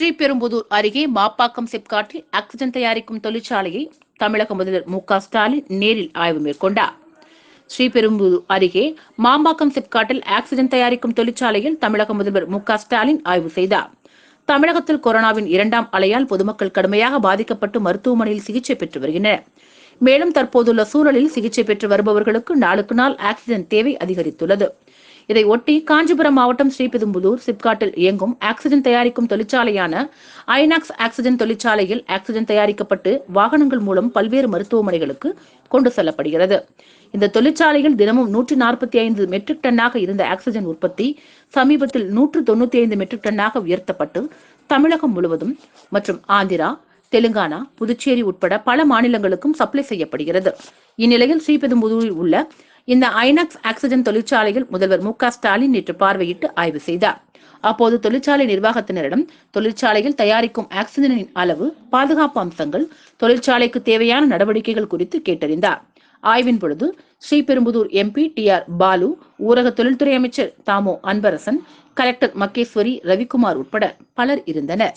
ஸ்ரீபெரும்புதூர் அருகே மாப்பாக்கம் சிப்காட்டில் ஆக்சிஜன் தயாரிக்கும் தொழிற்சாலையை தமிழக முதல்வர் மு க ஸ்டாலின் நேரில் ஆய்வு மேற்கொண்டார். ஸ்ரீபெரும்புதூர் அருகே மாம்பாக்கம் சிப்காட்டில் ஆக்சிஜன் தயாரிக்கும் தொழிற்சாலையில் தமிழக முதல்வர் மு க ஸ்டாலின் ஆய்வு செய்தார். தமிழகத்தில் கொரோனாவின் இரண்டாம் அலையால் பொதுமக்கள் கடுமையாக பாதிக்கப்பட்டு மருத்துவமனையில் சிகிச்சை பெற்று வருகின்றனர். மேலும் தற்போதுள்ள சூழலில் சிகிச்சை பெற்று வருபவர்களுக்கு நாளுக்கு நாள் ஆக்சிஜன் தேவை அதிகரித்துள்ளது. இதை ஒட்டி காஞ்சிபுரம் மாவட்டம் ஸ்ரீபெரும்புதூர் சிப்காட்டில் இயங்கும் ஆக்சிஜன் தயாரிக்கும் தொழிற்சாலையான ஐநாக்ஸ் ஆக்சிஜன் தொழிற்சாலையில் ஆக்சிஜன் தயாரிக்கப்பட்டு வாகனங்கள் மூலம் பல்வேறு மருத்துவமனைகளுக்கு கொண்டு செல்லப்படுகிறது. இந்த தொழிற்சாலையில் தினமும் நூற்றி நாற்பத்தி ஐந்து மெட்ரிக் டன்னாக இருந்த ஆக்சிஜன் உற்பத்தி சமீபத்தில் நூற்று தொண்ணூத்தி ஐந்து மெட்ரிக் டன்னாக உயர்த்தப்பட்டு தமிழகம் முழுவதும் மற்றும் ஆந்திரா தெலுங்கானா புதுச்சேரி உட்பட பல மாநிலங்களுக்கும் சப்ளை செய்யப்படுகிறது. இந்நிலையில் ஸ்ரீபெரும்புதூரில் உள்ள இந்த ஐநாக்ஸ் ஆக்சிஜன் தொழிற்சாலையில் முதல்வர் மு ஸ்டாலின் நேற்று பார்வையிட்டு ஆய்வு செய்தார். அப்போது தொழிற்சாலை நிர்வாகத்தினரிடம் தொழிற்சாலையில் தயாரிக்கும் ஆக்சிஜனின் அளவு பாதுகாப்பு அம்சங்கள் தொழிற்சாலைக்கு தேவையான நடவடிக்கைகள் குறித்து கேட்டறிந்தார். ஆய்வின் பொழுது Sriperumbudur MP T R Baalu ஊரக தொழில்துறை அமைச்சர் தாமோ அன்பரசன் கலெக்டர் மகேஸ்வரி ரவிக்குமார் உட்பட பலர் இருந்தனர்.